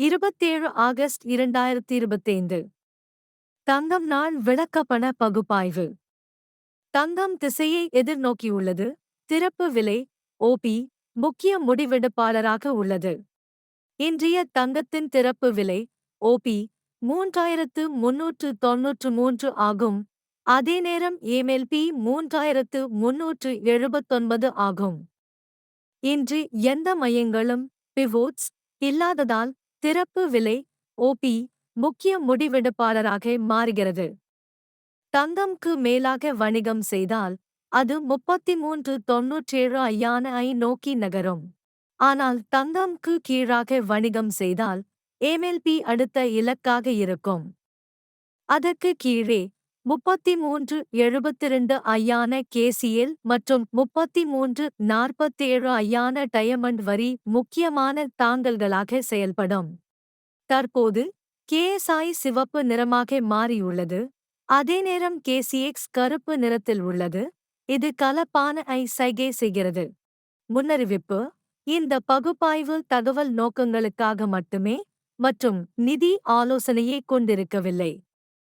இருபத்தேழு ஆகஸ்ட் இரண்டாயிரத்தி இருபத்தைந்து தங்கம் நாள் விளக்கப்பண பகுப்பாய்வு. தங்கம் திசையை எதிர்நோக்கியுள்ளது. திறப்பு விலை ஓபி முக்கிய முடிவெடுப்பாளராக உள்ளது. இன்றைய தங்கத்தின் திறப்பு விலை ஓபி மூன்றாயிரத்து முன்னூற்று தொன்னூற்று மூன்று ஆகும். அதே நேரம் ஏமெல்பி மூன்றாயிரத்து முன்னூற்று எழுபத்தொன்பது ஆகும். இன்று எந்த மையங்களும் பிவோட்ஸ் இல்லாததால் திறப்பு விலை ஓபி முக்கிய முடிவெடுப்பாளராக மாறுகிறது. தங்கம்க்கு மேலாக வணிகம் செய்தால் அது முப்பத்தி மூன்று தொன்னூற்றேழு ஐயான ஐ நோக்கி நகரும். ஆனால் தங்கம்க்கு கீழாக வணிகம் செய்தால் ஏமெல்பி அடுத்த இலக்காக இருக்கும். அதற்கு கீழே முப்பத்தி மூன்று எழுபத்திரண்டு ஐயான கேசிஎல் மற்றும் முப்பத்தி மூன்று நாற்பத்தேழு ஐயான டயமண்ட் வரி முக்கியமான தாங்கல்களாக செயல்படும். தற்போது கேஎஸ்ஐ சிவப்பு நிறமாக மாறியுள்ளது. அதே நேரம் கேசிஎக்ஸ் கருப்பு நிறத்தில் உள்ளது. இது கலப்பான ஐ சைகை செய்கிறது. முன்னறிவிப்பு இந்த பகுப்பாய்வு தகவல் நோக்கங்களுக்காக மட்டுமே மற்றும் நிதி ஆலோசனையை கொண்டிருக்கவில்லை.